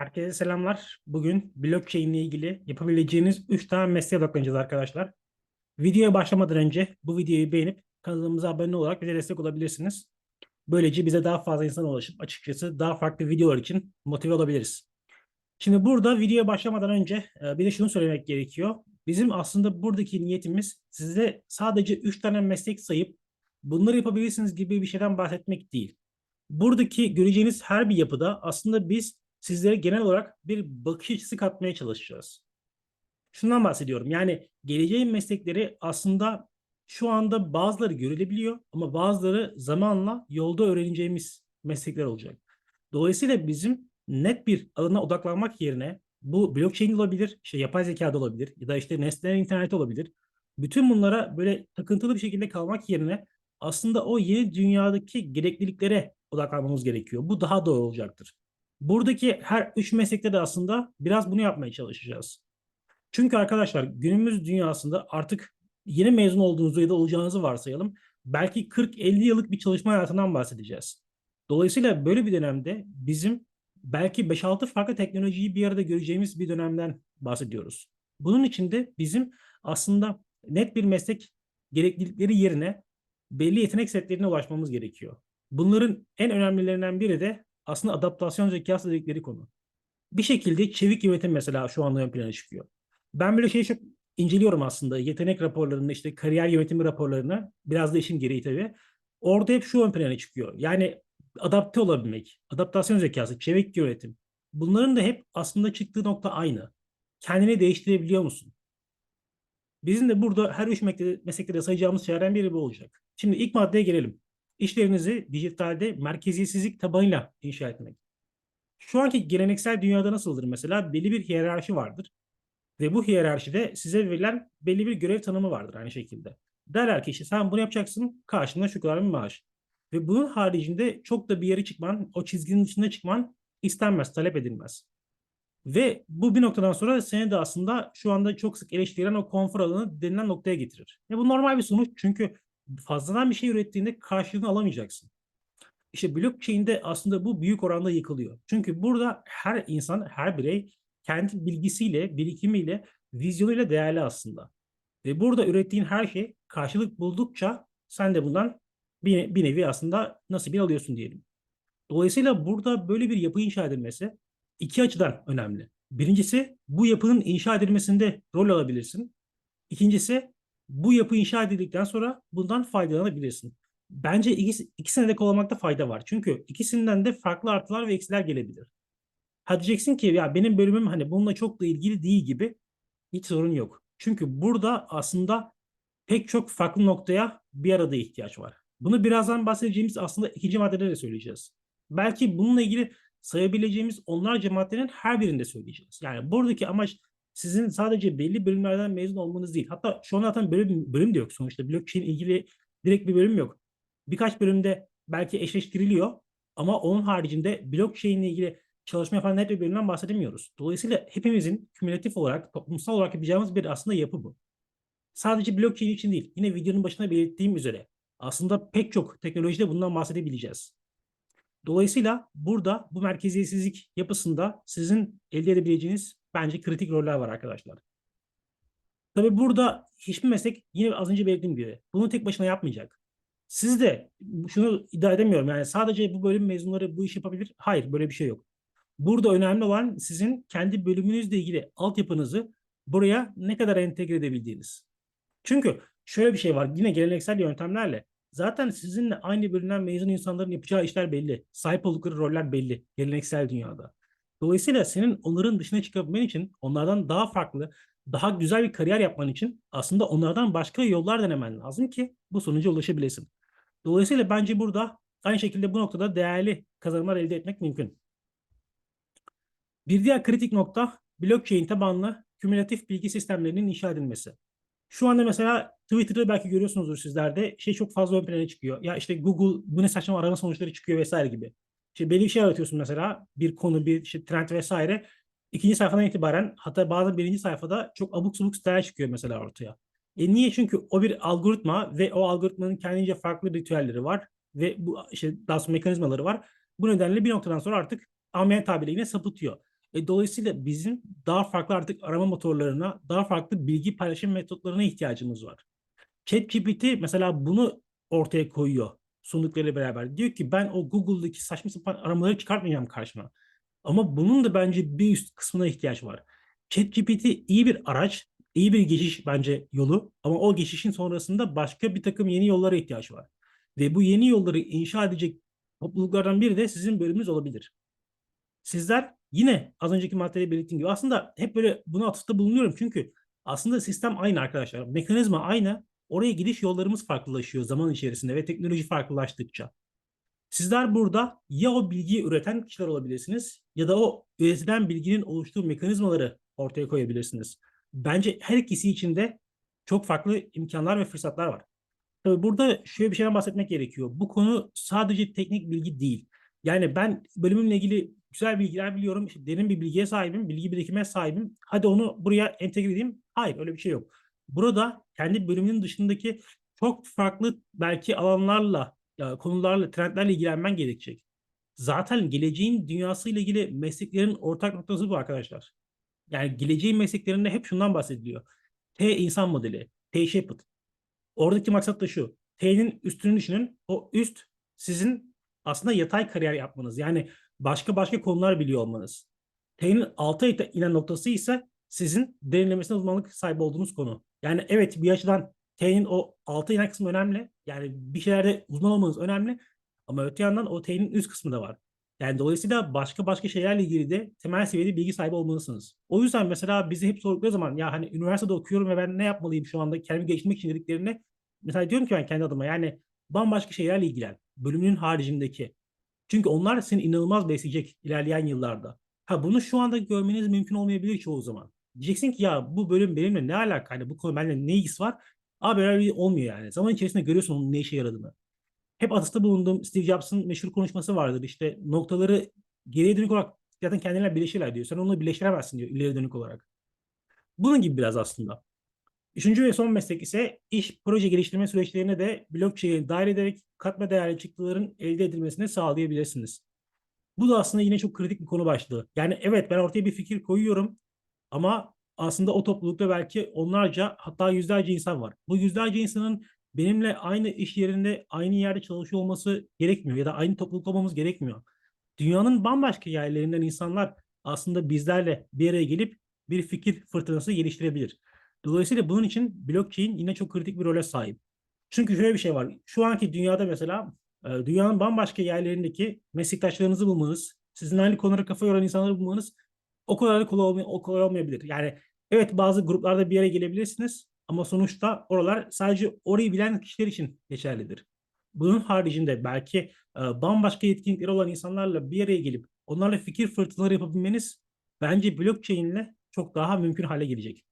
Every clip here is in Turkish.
Herkese selamlar. Bugün blockchain ile ilgili yapabileceğiniz 3 tane mesleğe odaklanacağız arkadaşlar. Videoya başlamadan önce bu videoyu beğenip kanalımıza abone olarak bize destek olabilirsiniz. Böylece bize daha fazla insan ulaşıp açıkçası daha farklı videolar için motive olabiliriz. Şimdi burada videoya başlamadan önce e, bir de şunu söylemek gerekiyor. Bizim aslında buradaki niyetimiz size sadece 3 tane meslek sayıp bunları yapabilirsiniz gibi bir şeyden bahsetmek değil. Buradaki göreceğiniz her bir yapıda aslında biz sizlere genel olarak bir bakış açısı katmaya çalışacağız. Şundan bahsediyorum. Yani geleceğin meslekleri aslında şu anda bazıları görülebiliyor ama bazıları zamanla yolda öğreneceğimiz meslekler olacak. Dolayısıyla bizim net bir alana odaklanmak yerine bu blockchain olabilir, işte yapay zeka da olabilir ya da işte nesneler interneti olabilir. Bütün bunlara böyle takıntılı bir şekilde kalmak yerine aslında o yeni dünyadaki gerekliliklere odaklanmamız gerekiyor. Bu daha doğru olacaktır. Buradaki her üç meslekte de aslında biraz bunu yapmaya çalışacağız. Çünkü arkadaşlar günümüz dünyasında artık yeni mezun olduğunuzu ya da olacağınızı varsayalım. Belki 40-50 yıllık bir çalışma hayatından bahsedeceğiz. Dolayısıyla böyle bir dönemde bizim belki 5-6 farklı teknolojiyi bir arada göreceğimiz bir dönemden bahsediyoruz. Bunun için de bizim aslında net bir meslek gereklilikleri yerine belli yetenek setlerine ulaşmamız gerekiyor. Bunların en önemlilerinden biri de aslında adaptasyon zekası dedikleri konu. Bir şekilde çevik yönetim mesela şu anda ön plana çıkıyor. Ben böyle şeyi çok inceliyorum aslında. Yetenek raporlarını, işte kariyer yönetimi raporlarını. Biraz da işin gereği tabii. Orada hep şu ön plana çıkıyor. Yani adapte olabilmek, adaptasyon zekası, çevik yönetim. Bunların da hep aslında çıktığı nokta aynı. Kendini değiştirebiliyor musun? Bizim de burada her üç meslekte sayacağımız şeylerden biri bu olacak. Şimdi ilk maddeye gelelim. İşlerinizi dijitalde merkeziyetsizlik tabanıyla inşa etmek. Şu anki geleneksel dünyada nasıldır mesela? Belli bir hiyerarşi vardır. Ve bu hiyerarşide size verilen belli bir görev tanımı vardır aynı şekilde. Derler ki işte sen bunu yapacaksın, karşında şu kadar bir maaş. Ve bunun haricinde çok da bir yere çıkman, o çizginin dışına çıkman istenmez, talep edilmez. Ve bu bir noktadan sonra seni de aslında şu anda çok sık eleştirilen o konfor alanı denilen noktaya getirir. Ve bu normal bir sonuç çünkü fazladan bir şey ürettiğinde karşılığını alamayacaksın. İşte blockchain'de aslında bu büyük oranda yıkılıyor. Çünkü burada her insan, her birey kendi bilgisiyle, birikimiyle, vizyonuyla değerli aslında. Ve burada ürettiğin her şey karşılık buldukça sen de bundan bir, bir nevi aslında nasıl bir alıyorsun diyelim. Dolayısıyla burada böyle bir yapı inşa edilmesi iki açıdan önemli. Birincisi bu yapının inşa edilmesinde rol alabilirsin. İkincisi bu yapı inşa edildikten sonra bundan faydalanabilirsin. Bence ikisi, ikisine de kullanmakta fayda var. Çünkü ikisinden de farklı artılar ve eksiler gelebilir. Ha diyeceksin ki ya benim bölümüm hani bununla çok da ilgili değil gibi hiç sorun yok. Çünkü burada aslında pek çok farklı noktaya bir arada ihtiyaç var. Bunu birazdan bahsedeceğimiz aslında ikinci maddede de söyleyeceğiz. Belki bununla ilgili sayabileceğimiz onlarca maddenin her birinde söyleyeceğiz. Yani buradaki amaç sizin sadece belli bölümlerden mezun olmanız değil. Hatta şu an zaten bölüm, bölüm de yok sonuçta. Blockchain ilgili direkt bir bölüm yok. Birkaç bölümde belki eşleştiriliyor ama onun haricinde blockchain ile ilgili çalışma yapan net bir bölümden bahsedemiyoruz. Dolayısıyla hepimizin kümülatif olarak, toplumsal olarak yapacağımız bir aslında yapı bu. Sadece blockchain için değil, yine videonun başında belirttiğim üzere aslında pek çok teknolojide bundan bahsedebileceğiz. Dolayısıyla burada bu merkeziyetsizlik yapısında sizin elde edebileceğiniz bence kritik roller var arkadaşlar. Tabii burada hiçbir meslek yine az önce belirttiğim gibi bunu tek başına yapmayacak. Siz de şunu iddia edemiyorum yani sadece bu bölüm mezunları bu iş yapabilir. Hayır böyle bir şey yok. Burada önemli olan sizin kendi bölümünüzle ilgili altyapınızı buraya ne kadar entegre edebildiğiniz. Çünkü şöyle bir şey var yine geleneksel yöntemlerle zaten sizinle aynı bölümden mezun insanların yapacağı işler belli. Sahip oldukları roller belli geleneksel dünyada. Dolayısıyla senin onların dışına çıkabilmen için onlardan daha farklı, daha güzel bir kariyer yapman için aslında onlardan başka yollar denemen lazım ki bu sonuca ulaşabilesin. Dolayısıyla bence burada aynı şekilde bu noktada değerli kazanımlar elde etmek mümkün. Bir diğer kritik nokta blockchain tabanlı kümülatif bilgi sistemlerinin inşa edilmesi. Şu anda mesela Twitter'da belki görüyorsunuzdur sizlerde şey çok fazla ön plana çıkıyor. Ya işte Google bu ne saçma arama sonuçları çıkıyor vesaire gibi. İşte belli bir şey aratıyorsun mesela bir konu bir işte trend vesaire. İkinci sayfadan itibaren hatta bazen birinci sayfada çok abuk subuk siteler çıkıyor mesela ortaya. E niye? Çünkü o bir algoritma ve o algoritmanın kendince farklı ritüelleri var ve bu işte daha sonra mekanizmaları var. Bu nedenle bir noktadan sonra artık amel tabiriyle sapıtıyor. E, dolayısıyla bizim daha farklı artık arama motorlarına, daha farklı bilgi paylaşım metotlarına ihtiyacımız var. ChatGPT mesela bunu ortaya koyuyor sunduklarıyla beraber. Diyor ki ben o Google'daki saçma sapan aramaları çıkartmayacağım karşıma. Ama bunun da bence bir üst kısmına ihtiyaç var. ChatGPT iyi bir araç, iyi bir geçiş bence yolu ama o geçişin sonrasında başka bir takım yeni yollara ihtiyaç var. Ve bu yeni yolları inşa edecek topluluklardan biri de sizin bölümünüz olabilir. Sizler yine az önceki maddede belirttiğim gibi aslında hep böyle buna atıfta bulunuyorum çünkü aslında sistem aynı arkadaşlar. Mekanizma aynı. Oraya gidiş yollarımız farklılaşıyor zaman içerisinde ve teknoloji farklılaştıkça. Sizler burada ya o bilgiyi üreten kişiler olabilirsiniz ya da o üretilen bilginin oluştuğu mekanizmaları ortaya koyabilirsiniz. Bence her ikisi için de çok farklı imkanlar ve fırsatlar var. Tabii burada şöyle bir şeyden bahsetmek gerekiyor. Bu konu sadece teknik bilgi değil. Yani ben bölümümle ilgili güzel bilgiler biliyorum. İşte derin bir bilgiye sahibim, bilgi birikime sahibim. Hadi onu buraya entegre edeyim. Hayır öyle bir şey yok. Burada kendi bölümünün dışındaki çok farklı belki alanlarla, konularla, trendlerle ilgilenmen gerekecek. Zaten geleceğin dünyasıyla ilgili mesleklerin ortak noktası bu arkadaşlar. Yani geleceğin mesleklerinde hep şundan bahsediliyor. T insan modeli, T-shaped. Oradaki maksat da şu. T'nin üstünü düşünün. O üst sizin aslında yatay kariyer yapmanız. Yani başka başka konular biliyor olmanız. T'nin alta inen noktası ise sizin derinlemesine uzmanlık sahibi olduğunuz konu. Yani evet bir açıdan T'nin o alta inen kısmı önemli. Yani bir şeylerde uzman olmanız önemli. Ama öte yandan o T'nin üst kısmı da var. Yani dolayısıyla başka başka şeylerle ilgili de temel seviyede bilgi sahibi olmalısınız. O yüzden mesela bizi hep sordukları zaman ya hani üniversitede okuyorum ve ben ne yapmalıyım şu anda kendimi geliştirmek için dediklerinde mesela diyorum ki ben kendi adıma yani bambaşka şeylerle ilgilen. Bölümünün haricindeki. Çünkü onlar seni inanılmaz besleyecek ilerleyen yıllarda. Ha bunu şu anda görmeniz mümkün olmayabilir çoğu zaman. Diyeceksin ki ya bu bölüm benimle ne alaka? Hani bu konu benimle ne ilgisi var? Abi öyle bir olmuyor yani. Zaman içerisinde görüyorsun onun ne işe yaradığını. Hep atıfta bulunduğum Steve Jobs'ın meşhur konuşması vardır. İşte noktaları geriye dönük olarak zaten kendilerine birleşirler diyor. Sen onu birleştiremezsin diyor ileri dönük olarak. Bunun gibi biraz aslında. Üçüncü ve son meslek ise iş proje geliştirme süreçlerine de blockchain'e dahil ederek katma değerli çıktıların elde edilmesini sağlayabilirsiniz. Bu da aslında yine çok kritik bir konu başlığı. Yani evet ben ortaya bir fikir koyuyorum ama aslında o toplulukta belki onlarca hatta yüzlerce insan var. Bu yüzlerce insanın benimle aynı iş yerinde aynı yerde çalışıyor olması gerekmiyor ya da aynı toplulukta olmamız gerekmiyor. Dünyanın bambaşka yerlerinden insanlar aslında bizlerle bir araya gelip bir fikir fırtınası geliştirebilir. Dolayısıyla bunun için blockchain yine çok kritik bir role sahip. Çünkü şöyle bir şey var. Şu anki dünyada mesela e, dünyanın bambaşka yerlerindeki meslektaşlarınızı bulmanız, sizin aynı konulara kafa yoran insanları bulmanız o kadar da kolay, olmay o kolay olmayabilir. Yani evet bazı gruplarda bir yere gelebilirsiniz ama sonuçta oralar sadece orayı bilen kişiler için geçerlidir. Bunun haricinde belki e, bambaşka yetkinlikleri olan insanlarla bir araya gelip onlarla fikir fırtınaları yapabilmeniz bence blockchain ile çok daha mümkün hale gelecek.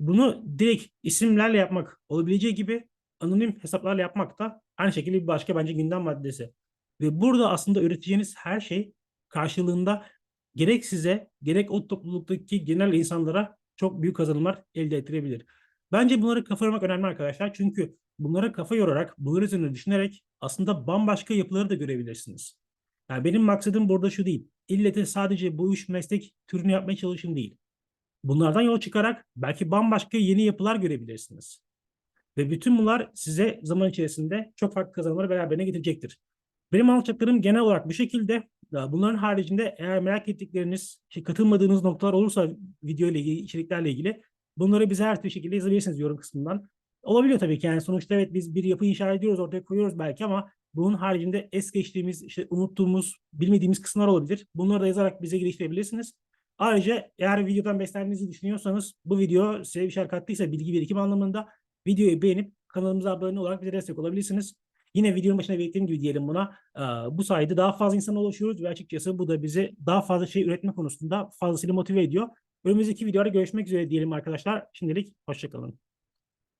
Bunu direkt isimlerle yapmak olabileceği gibi anonim hesaplarla yapmak da aynı şekilde bir başka bence gündem maddesi. Ve burada aslında üreteceğiniz her şey karşılığında gerek size gerek o topluluktaki genel insanlara çok büyük kazanımlar elde ettirebilir. Bence bunları kafa yormak önemli arkadaşlar. Çünkü bunlara kafa yorarak, bunlar üzerine düşünerek aslında bambaşka yapıları da görebilirsiniz. Yani benim maksadım burada şu değil. İlle sadece bu üç meslek türünü yapmaya çalışın değil. Bunlardan yola çıkarak belki bambaşka yeni yapılar görebilirsiniz. Ve bütün bunlar size zaman içerisinde çok farklı kazanımları beraberine getirecektir. Benim anlatacaklarım genel olarak bu şekilde. Bunların haricinde eğer merak ettikleriniz, katılmadığınız noktalar olursa video ile ilgili, içeriklerle ilgili bunları bize her türlü şekilde yazabilirsiniz yorum kısmından. Olabiliyor tabii ki yani sonuçta evet biz bir yapı inşa ediyoruz, ortaya koyuyoruz belki ama bunun haricinde es geçtiğimiz, işte unuttuğumuz, bilmediğimiz kısımlar olabilir. Bunları da yazarak bize geliştirebilirsiniz. Ayrıca eğer videodan beslendiğinizi düşünüyorsanız bu video size bir şey kattıysa bilgi birikim anlamında videoyu beğenip kanalımıza abone olarak bize destek olabilirsiniz. Yine videonun başına belirttiğim gibi diyelim buna. Bu sayede daha fazla insana ulaşıyoruz ve açıkçası bu da bizi daha fazla şey üretme konusunda fazlasıyla motive ediyor. Önümüzdeki videoda görüşmek üzere diyelim arkadaşlar. Şimdilik hoşçakalın.